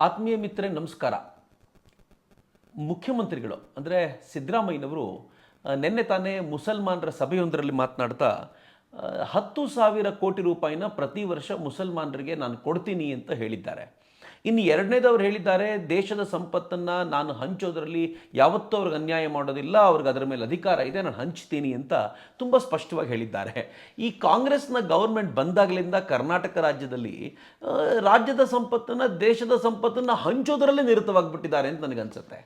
ಆತ್ಮೀಯ ಮಿತ್ರರೇ, ನಮಸ್ಕಾರ. ಮುಖ್ಯಮಂತ್ರಿಗಳು, ಅಂದರೆ ಸಿದ್ದರಾಮಯ್ಯನವರು ನಿನ್ನೆ ತಾನೇ ಮುಸಲ್ಮಾನರ ಸಭೆಯೊಂದರಲ್ಲಿ ಮಾತನಾಡ್ತಾ ಹತ್ತು ಸಾವಿರ ಕೋಟಿ ರೂಪಾಯಿನ ಪ್ರತಿ ವರ್ಷ ಮುಸಲ್ಮಾನರಿಗೆ ನಾನು ಕೊಡ್ತೀನಿ ಅಂತ ಹೇಳಿದ್ದಾರೆ. ಇನ್ನು ಎರಡನೇದವ್ರು ಹೇಳಿದ್ದಾರೆ, ದೇಶದ ಸಂಪತ್ತನ್ನು ನಾನು ಹಂಚೋದ್ರಲ್ಲಿ ಯಾವತ್ತೂ ಅವ್ರಿಗೆ ಅನ್ಯಾಯ ಮಾಡೋದಿಲ್ಲ, ಅವ್ರಿಗೆ ಅದರ ಮೇಲೆ ಅಧಿಕಾರ ಇದೆ, ನಾನು ಹಂಚ್ತೀನಿ ಅಂತ ತುಂಬ ಸ್ಪಷ್ಟವಾಗಿ ಹೇಳಿದ್ದಾರೆ. ಈ ಕಾಂಗ್ರೆಸ್ನ ಗೌರ್ಮೆಂಟ್ ಬಂದಾಗಲಿಂದ ಕರ್ನಾಟಕ ರಾಜ್ಯದಲ್ಲಿ ರಾಜ್ಯದ ಸಂಪತ್ತನ್ನು, ದೇಶದ ಸಂಪತ್ತನ್ನು ಹಂಚೋದರಲ್ಲೇ ನಿರತವಾಗಿಬಿಟ್ಟಿದ್ದಾರೆ ಅಂತ ನನಗನ್ಸುತ್ತೆ.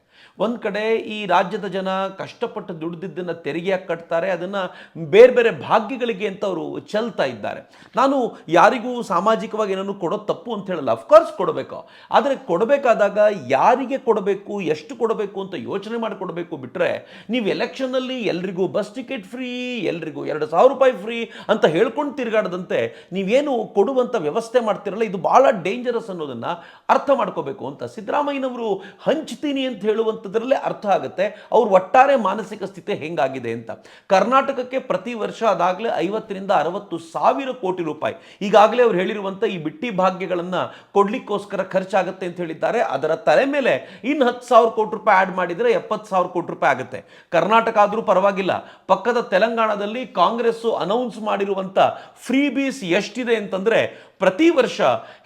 ಒಂದು ಕಡೆ ಈ ರಾಜ್ಯದ ಜನ ಕಷ್ಟಪಟ್ಟು ದುಡಿದಿದ್ದನ್ನು ತೆರಿಗೆಯಾಗಿ ಕಟ್ತಾರೆ, ಅದನ್ನು ಬೇರೆ ಬೇರೆ ಭಾಗ್ಯಗಳಿಗೆ ಅಂತ ಅವರು ಚೆಲ್ತಾ ಇದ್ದಾರೆ. ನಾನು ಯಾರಿಗೂ ಸಾಮಾಜಿಕವಾಗಿ ಏನನ್ನು ಕೊಡೋದು ತಪ್ಪು ಅಂತ ಹೇಳಲ್ಲ ಅಫ್ಕೋರ್ಸ್ ಕೊಡಬೇಕು. ಆದರೆ ಕೊಡಬೇಕಾದಾಗ ಯಾರಿಗೆ ಕೊಡಬೇಕು, ಎಷ್ಟು ಕೊಡಬೇಕು ಅಂತ ಯೋಚನೆ ಮಾಡಿ ಕೊಡಬೇಕು ಬಿಟ್ಟರೆ ನೀವು ಎಲೆಕ್ಷನ್ನಲ್ಲಿ ಎಲ್ರಿಗೂ ಬಸ್ ಟಿಕೆಟ್ ಫ್ರೀ ಎಲ್ರಿಗೂ ಎರಡು ಸಾವಿರ ರೂಪಾಯಿ ಫ್ರೀ ಅಂತ ಹೇಳ್ಕೊಂಡು ತಿರುಗಾಡದಂತೆ ನೀವೇನು ಕೊಡುವಂಥ ವ್ಯವಸ್ಥೆ ಮಾಡ್ತಿರಲ್ಲ, ಇದು ಭಾಳ ಡೇಂಜರಸ್ ಅನ್ನೋದನ್ನು ಅರ್ಥ ಮಾಡ್ಕೋಬೇಕು ಅಂತ ಸಿದ್ದರಾಮಯ್ಯನವರು ಹಂಚ್ತೀನಿ ಅಂತ ಹೇಳುವಂಥದ್ರಲ್ಲೇ ಅರ್ಥ ಆಗುತ್ತೆ. ಅವ್ರ ಒಟ್ಟಾರೆ ಮಾನಸಿಕ ಸ್ಥಿತಿ ಹೆಂಗಾಗಿದೆ ಅಂತ. ಕರ್ನಾಟಕಕ್ಕೆ ಪ್ರತಿ ವರ್ಷ ಅದಾಗಲೇ ಐವತ್ತರಿಂದ ಅರವತ್ತು ಸಾವಿರ ಕೋಟಿ ರೂಪಾಯಿ. ಈಗಾಗಲೇ ಅವ್ರು ಹೇಳಿರುವಂಥ ಈ ಬಿಟ್ಟಿ ಭಾಗ್ಯಗಳನ್ನು ಕೊಡ್ಲಿಕ್ಕೋಸ್ಕರ ಖರ್ಚಾಗುತ್ತೆ ಅಂತ ಹೇಳಿದ್ದಾರೆ. ಅದರ ತಲೆ ಮೇಲೆ ಇನ್ನು ಹತ್ತು ಸಾವಿರ ಕೋಟಿ ರೂಪಾಯಿ ಆ್ಯಡ್ ಮಾಡಿದರೆ ಎಪ್ಪತ್ತು ಸಾವಿರ ಕೋಟಿ ರೂಪಾಯಿ ಆಗುತ್ತೆ. ಕರ್ನಾಟಕ ಆದರೂ ಪರವಾಗಿಲ್ಲ. ಪಕ್ಕದ ತೆಲಂಗಾಣದಲ್ಲಿ ಕಾಂಗ್ರೆಸ್ಸು ಅನೌನ್ಸ್ ಮಾಡಿರುವಂಥ ಫ್ರೀ ಬೀಸ್ ಎಷ್ಟಿದೆ ಅಂತಂದರೆ ಪ್ರತಿ ವರ್ಷ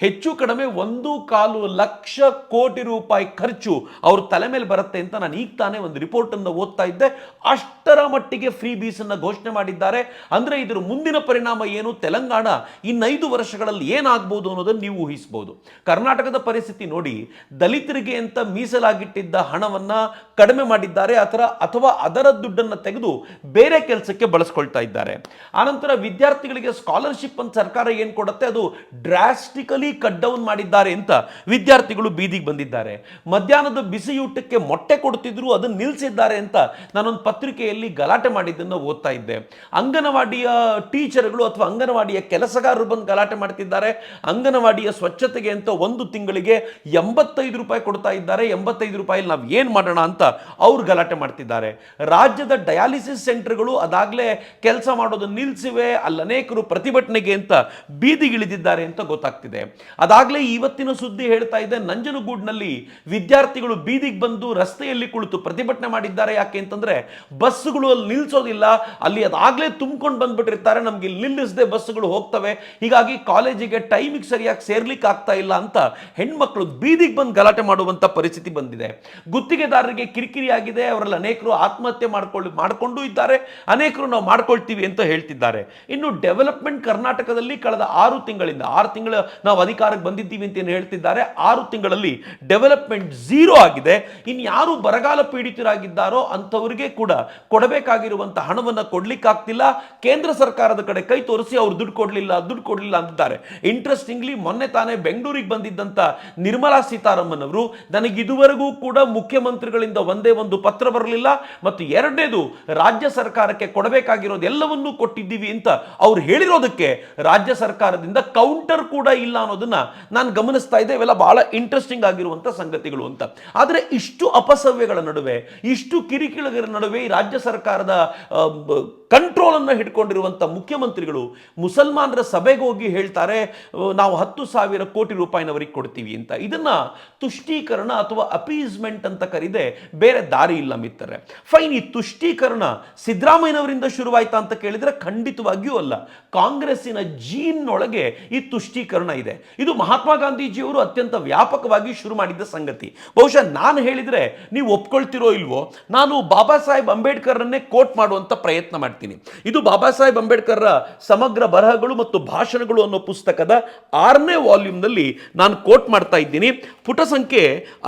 ಹೆಚ್ಚು ಕಡಿಮೆ ಒಂದು ಕಾಲು ಲಕ್ಷ ಕೋಟಿ ರೂಪಾಯಿ ಖರ್ಚು ಅವ್ರ ತಲೆ ಮೇಲೆ ಬರುತ್ತೆ ಅಂತ ನಾನು ಈಗ ತಾನೇ ಒಂದು ರಿಪೋರ್ಟನ್ನು ಓದ್ತಾ ಇದ್ದೆ. ಅಷ್ಟರ ಮಟ್ಟಿಗೆ ಫ್ರೀ ಬೀಸನ್ನು ಘೋಷಣೆ ಮಾಡಿದ್ದಾರೆ. ಅಂದರೆ ಇದರ ಮುಂದಿನ ಪರಿಣಾಮ ಏನು? ತೆಲಂಗಾಣ ಇನ್ನೈದು ವರ್ಷಗಳಲ್ಲಿ ಏನಾಗ್ಬೋದು ಅನ್ನೋದನ್ನು ನೀವು ಊಹಿಸ್ಬೋದು. ಕರ್ನಾಟಕದ ಪರಿಸ್ಥಿತಿ ನೋಡಿ, ದಲಿತರಿಗೆ ಅಂತ ಮೀಸಲಾಗಿಟ್ಟಿದ್ದ ಹಣವನ್ನು ಕಡಿಮೆ ಮಾಡಿದ್ದಾರೆ. ಅಥವಾ ಅಥವಾ ಅದರ ದುಡ್ಡನ್ನು ತೆಗೆದು ಬೇರೆ ಕೆಲಸಕ್ಕೆ ಬಳಸ್ಕೊಳ್ತಾ ಇದ್ದಾರೆ. ಆನಂತರ ವಿದ್ಯಾರ್ಥಿಗಳಿಗೆ ಸ್ಕಾಲರ್ಶಿಪ್ ಅಂತ ಸರ್ಕಾರ ಏನು ಕೊಡುತ್ತೆ? ಅದು ಡ್ರಾಸ್ಟಿಕಲಿ ಕಟ್ ಡೌನ್ ಮಾಡಿದ್ದಾರೆ ಅಂತ ವಿದ್ಯಾರ್ಥಿಗಳು ಬೀದಿಗೆ ಬಂದಿದ್ದಾರೆ. ಮಧ್ಯಾಹ್ನದ ಬಿಸಿಯೂಟಕ್ಕೆ ಮೊಟ್ಟೆ ಕೊಡ್ತಿದ್ರು ಅದನ್ನು ನಿಲ್ಲಿಸಿದ್ದಾರೆ ಅಂತ ನಾನೊಂದು ಪತ್ರಿಕೆಯಲ್ಲಿ ಗಲಾಟೆ ಮಾಡಿದ್ದನ್ನು ಓದ್ತಾ ಇದ್ದೆ. ಅಂಗನವಾಡಿಯ ಟೀಚರ್ಗಳು ಅಥವಾ ಅಂಗನವಾಡಿಯ ಕೆಲಸಗಾರರು ಬಂದು ಗಲಾಟೆ ಮಾಡ್ತಿದ್ದಾರೆ. ಅಂಗನವಾಡಿಯ ಸ್ವಚ್ಛತೆಗೆ ಅಂತ ಒಂದು ತಿಂಗಳಿಗೆ ಎಂಬತ್ತೈದು ರೂಪಾಯಿ ಕೊಡ್ತಾ ಇದ್ದಾರೆ. ಎಂಬತ್ತೈದು ರೂಪಾಯಿ ನಾವು ಏನು ಮಾಡೋಣ ಅಂತ ಅವ್ರು ಗಲಾಟೆ ಮಾಡ್ತಿದ್ದಾರೆ. ರಾಜ್ಯದ ಡಯಾಲಿಸಿಸ್ ಸೆಂಟರ್ಗಳು ಅದಾಗಲೇ ಕೆಲಸ ಮಾಡೋದನ್ನು ನಿಲ್ಲಿಸಿವೆ ಅಲ್ಲಿ ಅನೇಕರು ಪ್ರತಿಭಟನೆಗೆ ಅಂತ ಬೀದಿಗಿಳಿದಿದ್ದಾರೆ. ಅಂತ ಗೊತ್ತಾಗ್ತಿದೆ. ಅದಾಗಲೇ ಇವತ್ತಿನ ಸುದ್ದಿ ಹೇಳ್ತಾ ಇದೆ, ನಂಜನಗೂಡ್ನಲ್ಲಿ ವಿದ್ಯಾರ್ಥಿಗಳು ಬೀದಿಗೆ ಬಂದು ರಸ್ತೆಯಲ್ಲಿ ಕುಳಿತು ಪ್ರತಿಭಟನೆ ಮಾಡಿದ್ದಾರೆ. ಯಾಕೆ ಅಂತಂದ್ರೆ ಬಸ್ಸುಗಳು ಅಲ್ಲಿ ನಿಲ್ಲಿಸೋದಿಲ್ಲ ಅಲ್ಲಿ ಅದಾಗಲೇ ತುಂಬಿಕೊಂಡು ಬಂದ್ಬಿಟ್ಟಿರ್ತಾರೆ. ನಮ್ಗೆ ನಿಲ್ಲಿಸದೆ ಬಸ್ಸುಗಳು ಹೋಗ್ತವೆ. ಹೀಗಾಗಿ ಕಾಲೇಜಿಗೆ ಟೈಮಿಗೆ ಸರಿಯಾಗಿ ಸೇರ್ಲಿಕ್ಕೆ ಆಗ್ತಾ ಇಲ್ಲ ಅಂತ ಹೆಣ್ಮಕ್ಳು ಬೀದಿಗೆ ಬಂದು ಗಲಾಟೆ ಮಾಡುವಂತ ಪರಿಸ್ಥಿತಿ ಬಂದಿದೆ. ಗುತ್ತಿಗೆದಾರರಿಗೆ ಕಿರಿಕಿರಿ ಆಗಿದೆ ಅವರಲ್ಲಿ ಅನೇಕರು ಆತ್ಮಹತ್ಯೆ ಮಾಡ್ಕೊಳ್ಳಿ, ಮಾಡಿಕೊಂಡು ಇದ್ದಾರೆ. ಅನೇಕರು ನಾವು ಮಾಡ್ಕೊಳ್ತೀವಿ ಅಂತ ಹೇಳ್ತಿದ್ದಾರೆ. ಇನ್ನು ಡೆವಲಪ್ಮೆಂಟ್ ಕರ್ನಾಟಕದಲ್ಲಿ ಕಳೆದ ಆರು ತಿಂಗಳಿಂದ ಆರು ತಿಂಗಳ ನಾವು ಅಧಿಕಾರಕ್ಕೆ ಬಂದಿದ್ದೀವಿ ಅಂತ ಏನು ಹೇಳ್ತಿದ್ದಾರೆ. ಆರು ತಿಂಗಳಲ್ಲಿ ಡೆವಲಪ್ಮೆಂಟ್ ಝೀರೋ ಆಗಿದೆ. ಇನ್ನು ಯಾರು ಬರಗಾಲ ಪೀಡಿತರಾಗಿದ್ದಾರೋ ಅಂಥವರಿಗೆ ಕೂಡ ಕೊಡಬೇಕಾಗಿರುವಂಥ ಹಣವನ್ನು ಕೊಡಲಿಕ್ಕಾಗ್ತಿಲ್ಲ ಕೇಂದ್ರ ಸರ್ಕಾರದ ಕಡೆ ಕೈ ತೋರಿಸಿ ಅವ್ರು ದುಡ್ಡು ಕೊಡಲಿಲ್ಲ ದುಡ್ಡು ಕೊಡಲಿಲ್ಲ ಅಂತಿದ್ದಾರೆ. ಇಂಟ್ರೆಸ್ಟಿಂಗ್ಲಿ ಮೊನ್ನೆ ತಾನೇ ಬೆಂಗಳೂರಿಗೆ ಬಂದಿದ್ದಂಥ ನಿರ್ಮಲಾ ಸೀತಾರಾಮನ್ ಅವರು ನನಗೆ ಇದುವರೆಗೂ ಕೂಡ ಮುಖ್ಯಮಂತ್ರಿಗಳಿಂದ ಒಂದೇ ಒಂದು ಪತ್ರ ಬರಲಿಲ್ಲ ಮತ್ತು ಎರಡನೇದು ರಾಜ್ಯ ಸರ್ಕಾರಕ್ಕೆ ಕೊಡಬೇಕಾಗಿರೋದು ಎಲ್ಲವನ್ನೂ ಕೊಟ್ಟಿದ್ದೀವಿ ಅಂತ ಅವ್ರು ಹೇಳಿರೋದಕ್ಕೆ ರಾಜ್ಯ ಸರ್ಕಾರದಿಂದ ಕೌಂಟರ್ ಕೂಡ ಇಲ್ಲ ಅನ್ನೋದನ್ನ ನಾನು ಗಮನಿಸ್ತಾ ಇದ್ದೆ. ಇವೆಲ್ಲ ಬಹಳ ಇಂಟ್ರೆಸ್ಟಿಂಗ್ ಆಗಿರುವಂಥ ಸಂಗತಿಗಳು ಅಂತ. ಆದರೆ ಇಷ್ಟು ಅಪಸವ್ಯಗಳ ನಡುವೆ, ಇಷ್ಟು ಕಿರಿಕಿರಿಗಳ ನಡುವೆ ಈ ರಾಜ್ಯ ಸರ್ಕಾರದ ಕಂಟ್ರೋಲ್ ಅನ್ನು ಹಿಡ್ಕೊಂಡಿರುವಂಥ ಮುಖ್ಯಮಂತ್ರಿಗಳು ಮುಸಲ್ಮಾನರ ಸಭೆಗೆ ಹೋಗಿ ಹೇಳ್ತಾರೆ ನಾವು ಹತ್ತು ಸಾವಿರ ಕೋಟಿ ರೂಪಾಯಿನವರಿಗೆ ಕೊಡ್ತೀವಿ ಅಂತ. ಇದನ್ನ ತುಷ್ಟೀಕರಣ ಅಥವಾ ಅಪೀಸ್ಮೆಂಟ್ ಅಂತ ಕರೀದೆ ಬೇರೆ ದಾರಿ ಇಲ್ಲ ಮಿತ್ತರೆ ಫೈನ್ ಈ ತುಷ್ಟೀಕರಣ ಸಿದ್ದರಾಮಯ್ಯನವರಿಂದ ಶುರುವಾಯ್ತಾ ಅಂತ ಕೇಳಿದ್ರೆ ಖಂಡಿತವಾಗಿಯೂ ಅಲ್ಲ. ಕಾಂಗ್ರೆಸ್ಸಿನ ಜೀನ್ನೊಳಗೆ ಈ ತುಷ್ಟೀಕರಣ ಇದೆ. ಇದು ಮಹಾತ್ಮ ಗಾಂಧೀಜಿಯವರು ಅತ್ಯಂತ ವ್ಯಾಪಕವಾಗಿ ಶುರು ಮಾಡಿದ್ದ ಸಂಗತಿ. ಬಹುಶಃ ನಾನು ಹೇಳಿದ್ರೆ ನೀವು ಒಪ್ಕೊಳ್ತಿರೋ ಇಲ್ವೋ, ನಾನು ಬಾಬಾ ಸಾಹೇಬ್ ಅಂಬೇಡ್ಕರ್ರನ್ನೇ ಕೋಟ್ ಮಾಡುವಂತ ಪ್ರಯತ್ನ ಮಾಡ್ತೀನಿ. ಇದು ಬಾಬಾ ಸಾಹೇಬ್ ಅಂಬೇಡ್ಕರ್ರ ಸಮಗ್ರ ಬರಹಗಳು ಮತ್ತು ಭಾಷಣಗಳು ಅನ್ನೋ ಪುಸ್ತಕದ ಆರನೇ ವಾಲ್ಯೂಮ್ನಲ್ಲಿ ನಾನು ಕೋಟ್ ಮಾಡ್ತಾ ಇದ್ದೀನಿ. ಪುಟ ಸಂಖ್ಯೆ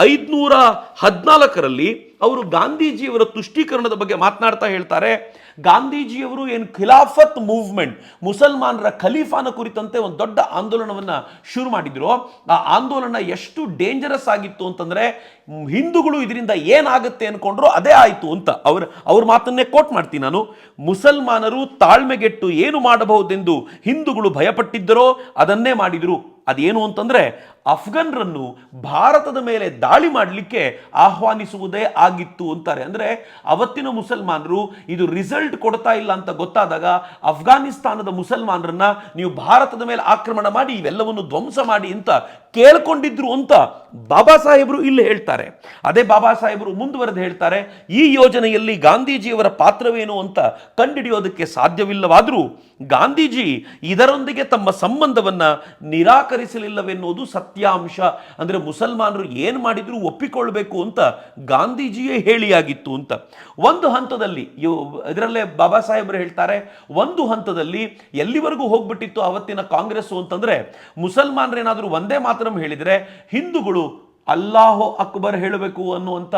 ಐದುನೂರ ಹದಿನಾಲ್ಕರಲ್ಲಿ ಅವರು ಗಾಂಧೀಜಿಯವರ ತುಷ್ಟೀಕರಣದ ಬಗ್ಗೆ ಮಾತನಾಡ್ತಾ ಹೇಳ್ತಾರೆ. ಗಾಂಧೀಜಿಯವರು ಏನು ಖಿಲಾಫತ್ ಮೂವ್ಮೆಂಟ್, ಮುಸಲ್ಮಾನರ ಖಲೀಫಾನ ಕುರಿತಂತೆ ಒಂದು ದೊಡ್ಡ ಆಂದೋಲನವನ್ನು ಶುರು ಮಾಡಿದ್ರು. ಆ ಆಂದೋಲನ ಎಷ್ಟು ಡೇಂಜರಸ್ ಆಗಿತ್ತು ಅಂತಂದರೆ, ಹಿಂದೂಗಳು ಇದರಿಂದ ಏನಾಗುತ್ತೆ ಅಂದ್ಕೊಂಡ್ರು ಅದೇ ಆಯಿತು ಅಂತ ಅವ್ರ ಅವ್ರ ಮಾತನ್ನೇ ಕೋಟ್ ಮಾಡ್ತೀನಿ ನಾನು. ಮುಸಲ್ಮಾನರು ತಾಳ್ಮೆಗೆಟ್ಟು ಏನು ಮಾಡಬಹುದೆಂದು ಹಿಂದೂಗಳು ಭಯಪಟ್ಟಿದ್ದರೋ ಅದನ್ನೇ ಮಾಡಿದರು. ಅದೇನು ಅಂತಂದ್ರೆ ಅಫ್ಘನ್ರನ್ನು ಭಾರತದ ಮೇಲೆ ದಾಳಿ ಮಾಡಲಿಕ್ಕೆ ಆಹ್ವಾನಿಸುವುದೇ ಆಗಿತ್ತು ಅಂತಾರೆ. ಅಂದ್ರೆ ಅವತ್ತಿನ ಮುಸಲ್ಮಾನರು ಇದು ರಿಸಲ್ಟ್ ಕೊಡ್ತಾ ಇಲ್ಲ ಅಂತ ಗೊತ್ತಾದಾಗ ಅಫ್ಘಾನಿಸ್ತಾನದ ಮುಸಲ್ಮಾನರನ್ನ ನೀವು ಭಾರತದ ಮೇಲೆ ಆಕ್ರಮಣ ಮಾಡಿ ಇವೆಲ್ಲವನ್ನು ಧ್ವಂಸ ಮಾಡಿ ಅಂತ ಕೇಳ್ಕೊಂಡಿದ್ರು ಅಂತ ಬಾಬಾ ಸಾಹೇಬರು ಇಲ್ಲಿ ಹೇಳ್ತಾರೆ. ಅದೇ ಬಾಬಾ ಸಾಹೇಬರು ಮುಂದುವರೆದು ಹೇಳ್ತಾರೆ, ಈ ಯೋಜನೆಯಲ್ಲಿ ಗಾಂಧೀಜಿಯವರ ಪಾತ್ರವೇನು ಅಂತ ಕಂಡುಹಿಡಿಯೋದಕ್ಕೆ ಸಾಧ್ಯವಿಲ್ಲವಾದರೂ ಗಾಂಧೀಜಿ ಇದರೊಂದಿಗೆ ತಮ್ಮ ಸಂಬಂಧವನ್ನು ನಿರಾಕರಿಸಲಿಲ್ಲವೆನ್ನುವುದು ಸತ್ಯಾಂಶ. ಅಂದ್ರೆ ಮುಸಲ್ಮಾನರು ಏನು ಮಾಡಿದ್ರು ಒಪ್ಪಿಕೊಳ್ಬೇಕು ಅಂತ ಗಾಂಧೀಜಿಯೇ ಹೇಳಿಯಾಗಿತ್ತು ಅಂತ. ಒಂದು ಹಂತದಲ್ಲಿ ಇದರಲ್ಲೇ ಬಾಬಾ ಸಾಹೇಬರು ಹೇಳ್ತಾರೆ, ಒಂದು ಹಂತದಲ್ಲಿ ಎಲ್ಲಿವರೆಗೂ ಹೋಗ್ಬಿಟ್ಟಿತ್ತು ಅವತ್ತಿನ ಕಾಂಗ್ರೆಸ್ಸು ಅಂತಂದ್ರೆ ಮುಸಲ್ಮಾನರೇನಾದರೂ ಒಂದೇ ಮಾತರಂ ಹೇಳಿದರೆ ಹಿಂದೂಗಳು ಅಲ್ಲಾಹೋ ಅಕ್ಬರ್ ಹೇಳಬೇಕು ಅನ್ನುವಂಥ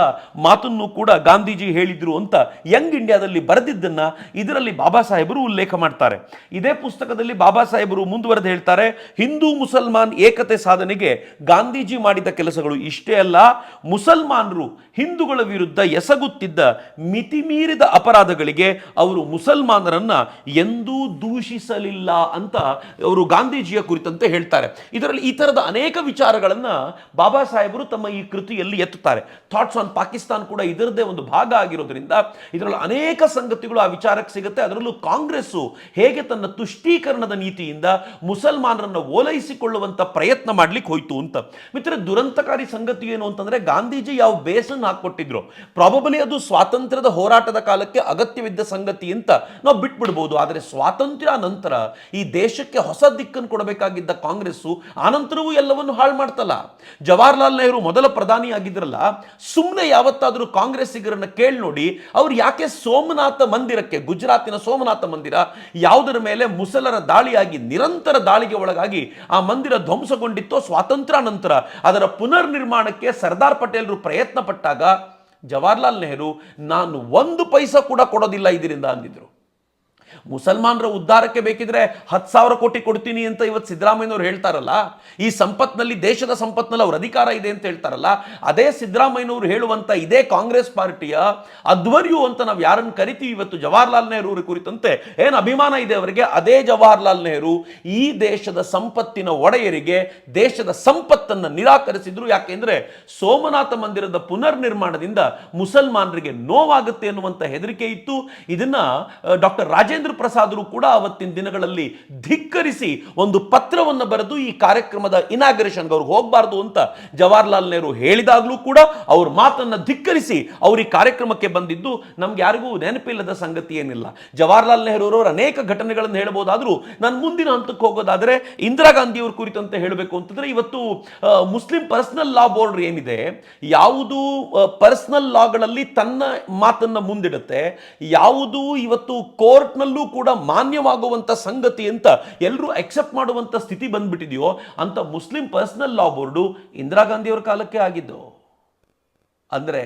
ಮಾತನ್ನು ಕೂಡ ಗಾಂಧೀಜಿ ಹೇಳಿದ್ರು ಅಂತ ಯಂಗ್ ಇಂಡಿಯಾದಲ್ಲಿ ಬರೆದಿದ್ದನ್ನ ಇದರಲ್ಲಿ ಬಾಬಾ ಸಾಹೇಬರು ಉಲ್ಲೇಖ ಮಾಡ್ತಾರೆ. ಇದೇ ಪುಸ್ತಕದಲ್ಲಿ ಬಾಬಾ ಸಾಹೇಬರು ಮುಂದುವರೆದು ಹೇಳ್ತಾರೆ, ಹಿಂದೂ ಮುಸಲ್ಮಾನ್ ಏಕತೆ ಸಾಧನೆಗೆ ಗಾಂಧೀಜಿ ಮಾಡಿದ ಕೆಲಸಗಳು ಇಷ್ಟೇ ಅಲ್ಲ, ಮುಸಲ್ಮಾನರು ಹಿಂದೂಗಳ ವಿರುದ್ಧ ಎಸಗುತ್ತಿದ್ದ ಮಿತಿಮೀರಿದ ಅಪರಾಧಗಳಿಗೆ ಅವರು ಮುಸಲ್ಮಾನರನ್ನ ಎಂದೂ ದೂಷಿಸಲಿಲ್ಲ ಅಂತ ಅವರು ಗಾಂಧೀಜಿಯ ಕುರಿತಂತೆ ಹೇಳ್ತಾರೆ. ಇದರಲ್ಲಿ ಈ ಥರದ ಅನೇಕ ವಿಚಾರಗಳನ್ನ ಬಾಬಾ ಸಾಹೇಬರು ತಮ್ಮ ಈ ಕೃತಿಯಲ್ಲಿ ಎತ್ತುತ್ತಾರೆ. ಥಾಟ್ಸ್ ಆನ್ ಪಾಕಿಸ್ತಾನ್ ಕೂಡ ಇದರದೇ ಒಂದು ಭಾಗ ಆಗಿರೋದ್ರಿಂದ ಇದರಲ್ಲಿ ಅನೇಕ ಸಂಗತಿಗಳು ಆ ವಿಚಾರಕ್ಕೆ ಸಿಗುತ್ತೆ. ಅದರಲ್ಲೂ ಕಾಂಗ್ರೆಸ್ಸು ಹೇಗೆ ತನ್ನ ತುಷ್ಟೀಕರಣದ ನೀತಿಯಿಂದ ಮುಸಲ್ಮಾನರನ್ನು ಓಲೈಸಿಕೊಳ್ಳುವಂತ ಪ್ರಯತ್ನ ಮಾಡ್ಲಿಕ್ಕೆ ಹೋಯ್ತು ಅಂತ. ಮಿತ್ರ ದುರಂತಕಾರಿ ಸಂಗತಿ ಏನು ಅಂತಂದ್ರೆ ಗಾಂಧೀಜಿ ಯಾವ ಬೇಸನ್ನು ಹಾಕೊಟ್ಟಿದ್ರು ಪ್ರಾಬಬಲಿ ಅದು ಸ್ವಾತಂತ್ರ್ಯದ ಹೋರಾಟದ ಕಾಲಕ್ಕೆ ಅಗತ್ಯವಿದ್ದ ಸಂಗತಿ ಅಂತ ನಾವು ಬಿಟ್ಬಿಡ್ಬೋದು. ಆದರೆ ಸ್ವಾತಂತ್ರ್ಯ ನಂತರ ಈ ದೇಶಕ್ಕೆ ಹೊಸ ದಿಕ್ಕನ್ನು ಕೊಡಬೇಕಾಗಿದ್ದ ಕಾಂಗ್ರೆಸ್ಸು ಆನಂತರವೂ ಎಲ್ಲವನ್ನು ಹಾಳು ಮಾಡ್ತಲ್ಲ. ಜವಾಹರ್ಲಾಲ್ ನೆಹರು ಮೊದಲ ಪ್ರಧಾನಿ ಆಗಿದ್ರಲ್ಲ ಸುಮ್ಮನೆ ಯಾವತ್ತಾದರೂ ಕಾಂಗ್ರೆಸ್ಸಿಗರನ್ನ ಕೇಳಿ ನೋಡಿ, ಅವ್ರು ಯಾಕೆ ಸೋಮನಾಥ ಮಂದಿರಕ್ಕೆ, ಗುಜರಾತಿನ ಸೋಮನಾಥ ಮಂದಿರ, ಯಾವುದರ ಮೇಲೆ ಮುಸಲರ ದಾಳಿಯಾಗಿ, ನಿರಂತರ ದಾಳಿಗೆ ಒಳಗಾಗಿ ಆ ಮಂದಿರ ಧ್ವಂಸಗೊಂಡಿತ್ತೋ ಸ್ವಾತಂತ್ರ್ಯ ನಂತರ ಅದರ ಪುನರ್ ನಿರ್ಮಾಣಕ್ಕೆ ಸರ್ದಾರ್ ಪಟೇಲರು ಪ್ರಯತ್ನ ಪಟ್ಟಾಗ ಜವಾಹರ್ಲಾಲ್ ನೆಹರು, ನಾನು ಒಂದು ಪೈಸಾ ಕೂಡ ಕೊಡೋದಿಲ್ಲ ಇದರಿಂದ, ಅಂದಿದ್ರು. ಮುಸಲ್ಮಾನರ ಉದ್ಧಾರಕ್ಕೆ ಬೇಕಿದ್ರೆ ಹತ್ತು ಸಾವಿರ ಕೋಟಿ ಕೊಡ್ತೀನಿ ಅಂತ ಇವತ್ತು ಸಿದ್ದರಾಮಯ್ಯನವ್ರು ಹೇಳ್ತಾರಲ್ಲ, ಈ ಸಂಪತ್ನಲ್ಲಿ, ದೇಶದ ಸಂಪತ್ನಲ್ಲಿ ಅವ್ರ ಅಧಿಕಾರ ಇದೆ ಅಂತ ಹೇಳ್ತಾರಲ್ಲ, ಅದೇ ಸಿದ್ದರಾಮಯ್ಯನವರು ಹೇಳುವಂತ ಇದೇ ಕಾಂಗ್ರೆಸ್ ಪಾರ್ಟಿಯ ಅಧ್ವರ್ಯು ಅಂತ ನಾವು ಯಾರನ್ನು ಕರಿತೀವಿ ಇವತ್ತು ಜವಾಹರ್ಲಾಲ್ ನೆಹರು ಕುರಿತಂತೆ, ಏನು ಅಭಿಮಾನ ಇದೆ ಅವರಿಗೆ? ಅದೇ ಜವಾಹರ್ಲಾಲ್ ನೆಹರು ಈ ದೇಶದ ಸಂಪತ್ತಿನ ಒಡೆಯರಿಗೆ, ದೇಶದ ಸಂಪತ್ತನ್ನು ನಿರಾಕರಿಸಿದ್ರು. ಯಾಕೆಂದ್ರೆ ಸೋಮನಾಥ ಮಂದಿರದ ಪುನರ್ ನಿರ್ಮಾಣದಿಂದ ಮುಸಲ್ಮಾನರಿಗೆ ನೋವಾಗುತ್ತೆ ಅನ್ನುವಂಥ ಹೆದರಿಕೆ ಇತ್ತು. ಇದನ್ನ ಡಾಕ್ಟರ್ ರಾಜೇಂದ್ರ ಪ್ರಸಾದರು ಕೂಡ ಅವತ್ತಿನ ದಿನಗಳಲ್ಲಿ ಧಿಕ್ಕರಿಸಿ ಒಂದು ಪತ್ರವನ್ನು ಬರೆದು ಈ ಕಾರ್ಯಕ್ರಮದ ಇನಾಗ್ರೇಷನ್ಗೆ ಅವ್ರಿಗೆ ಹೋಗಬಾರ್ದು ಅಂತ ಜವಾಹರ್ಲಾಲ್ ನೆಹರು ಹೇಳಿದಾಗಲೂ ಕೂಡ ಅವ್ರ ಮಾತನ್ನ ಧಿಕ್ಕರಿಸಿ ಅವ್ರ ಈ ಕಾರ್ಯಕ್ರಮಕ್ಕೆ ಬಂದಿದ್ದು ನಮ್ಗೆ ಯಾರಿಗೂ ನೆನಪಿಲ್ಲದ ಸಂಗತಿ ಏನಿಲ್ಲ. ಜವಾಹರ್ಲಾಲ್ ನೆಹರು ಅವರು ಅನೇಕ ಘಟನೆಗಳನ್ನು ಹೇಳ್ಬೋದಾದರೂ ನಾನು ಮುಂದಿನ ಹಂತಕ್ಕೆ ಹೋಗೋದಾದರೆ ಇಂದಿರಾ ಗಾಂಧಿ ಅವ್ರ ಕುರಿತಂತೆ ಹೇಳಬೇಕು ಅಂತಂದ್ರೆ ಇವತ್ತು ಮುಸ್ಲಿಂ ಪರ್ಸನಲ್ ಲಾ ಬೋರ್ಡ್ ಏನಿದೆ, ಯಾವುದು ಪರ್ಸನಲ್ ಲಾಗಳಲ್ಲಿ ತನ್ನ ಮಾತನ್ನ ಮುಂದಿಡುತ್ತೆ, ಯಾವುದು ಇವತ್ತು ಕೋರ್ಟ್ನಲ್ಲೂ ಕೂಡ ಮಾನ್ಯವಾಗುವಂಥ ಸಂಗತಿ ಅಂತ ಎಲ್ಲರೂ ಅಕ್ಸೆಪ್ಟ್ ಮಾಡುವಂತ ಸ್ಥಿತಿ ಬಂದ್ಬಿಟ್ಟಿದೆಯೋ ಅಂತ Muslim personal law board Indira ಗಾಂಧಿಯವರ ಕಾಲಕ್ಕೆ ಆಗಿದ್ದು. ಅಂದ್ರೆ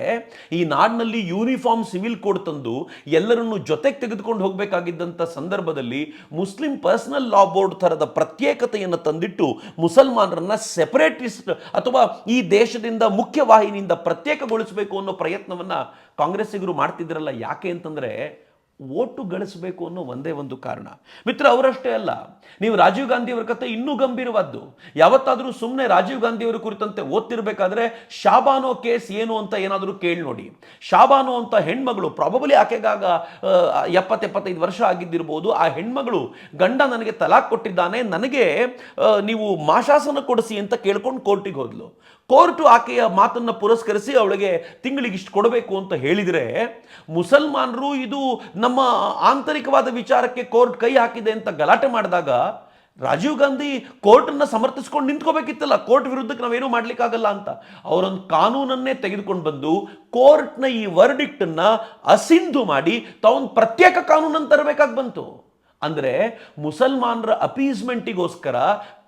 ಈ ನಾಡಿನಲ್ಲಿ ಯೂನಿಫಾರ್ಮ್ ಸಿವಿಲ್ ಕೋಡ್ ತಂದು ಎಲ್ಲರನ್ನು ಜೊತೆಗೆ ತೆಗೆದುಕೊಂಡು ಹೋಗಬೇಕಾಗಿದ್ದಂಥ ಸಂದರ್ಭದಲ್ಲಿ ಮುಸ್ಲಿಂ ಪರ್ಸನಲ್ ಲಾ ಬೋರ್ಡ್ ಥರದ ಪ್ರತ್ಯೇಕತೆಯನ್ನು ತಂದಿಟ್ಟು ಮುಸಲ್ಮಾನರನ್ನು ಸೆಪರೇಟಿಸ್ಟ್ ಅಥವಾ ಈ ದೇಶದಿಂದ ಮುಖ್ಯವಾಹಿನಿಯಿಂದ ಪ್ರತ್ಯೇಕಗೊಳಿಸಬೇಕು ಅನ್ನೋ ಪ್ರಯತ್ನವನ್ನ ಕಾಂಗ್ರೆಸ್ಸಿಗರು ಮಾಡ್ತಿದ್ರಲ್ಲ ಯಾಕೆ ಅಂತಂದ್ರೆ ಓಟು ಗಳಿಸಬೇಕು ಅನ್ನೋ ಒಂದೇ ಒಂದು ಕಾರಣ. ಮಿತ್ರ, ಅವರಷ್ಟೇ ಅಲ್ಲ, ನೀವು ರಾಜೀವ್ ಗಾಂಧಿ ಅವರ ಕತೆ ಇನ್ನೂ ಗಂಭೀರವಾದ್ದು. ಯಾವತ್ತಾದರೂ ಸುಮ್ಮನೆ ರಾಜೀವ್ ಗಾಂಧಿ ಅವರ ಕುರಿತಂತೆ ಓದ್ತಿರ್ಬೇಕಾದ್ರೆ ಶಾಬಾನೋ ಕೇಸ್ ಏನು ಅಂತ ಏನಾದರೂ ಕೇಳಿ ನೋಡಿ. ಶಾಬಾನೋ ಅಂತ ಹೆಣ್ಮಗಳು ಪ್ರಾಬಬಲಿ ಆಕೆಗಾಗ ಎಪ್ಪತ್ತೆಪ್ಪತ್ತೈದು ವರ್ಷ ಆಗಿದ್ದಿರ್ಬೋದು, ಆ ಹೆಣ್ಮಗಳು ಗಂಡ ನನಗೆ ತಲಾಕ್ ಕೊಟ್ಟಿದ್ದಾನೆ, ನನಗೆ ನೀವು ಮಾಶಾಸನ ಕೊಡಿಸಿ ಅಂತ ಕೇಳ್ಕೊಂಡು ಕೋರ್ಟಿಗೆ ಹೋದ್ಲು. ಕೋರ್ಟು ಆಕೆಯ ಮಾತನ್ನು ಪುರಸ್ಕರಿಸಿ ಅವಳಿಗೆ ತಿಂಗಳಿಗೆ ಇಷ್ಟು ಕೊಡಬೇಕು ಅಂತ ಹೇಳಿದರೆ, ಮುಸಲ್ಮಾನರು ಇದು ನಮ್ಮ ಆಂತರಿಕವಾದ ವಿಚಾರಕ್ಕೆ ಕೋರ್ಟ್ ಕೈ ಹಾಕಿದೆ ಅಂತ ಗಲಾಟೆ ಮಾಡಿದಾಗ ರಾಜೀವ್ ಗಾಂಧಿ ಕೋರ್ಟನ್ನು ಸಮರ್ಥಿಸ್ಕೊಂಡು ನಿಂತ್ಕೋಬೇಕಿತ್ತಲ್ಲ, ಕೋರ್ಟ್ ವಿರುದ್ಧಕ್ಕೆ ನಾವೇನು ಮಾಡಲಿಕ್ಕಾಗಲ್ಲ ಅಂತ. ಅವರೊಂದು ಕಾನೂನನ್ನೇ ತೆಗೆದುಕೊಂಡು ಬಂದು ಕೋರ್ಟ್ನ ಈ ವರ್ಡಿಕ್ಟನ್ನು ಅಸಿಂಧು ಮಾಡಿ, ತಾವೊಂದು ಪ್ರತ್ಯೇಕ ಕಾನೂನನ್ನು ತರಬೇಕಾಗಿ ಬಂತು. ಅಂದರೆ ಮುಸಲ್ಮಾನರ ಅಪೀಸ್ಮೆಂಟಿಗೋಸ್ಕರ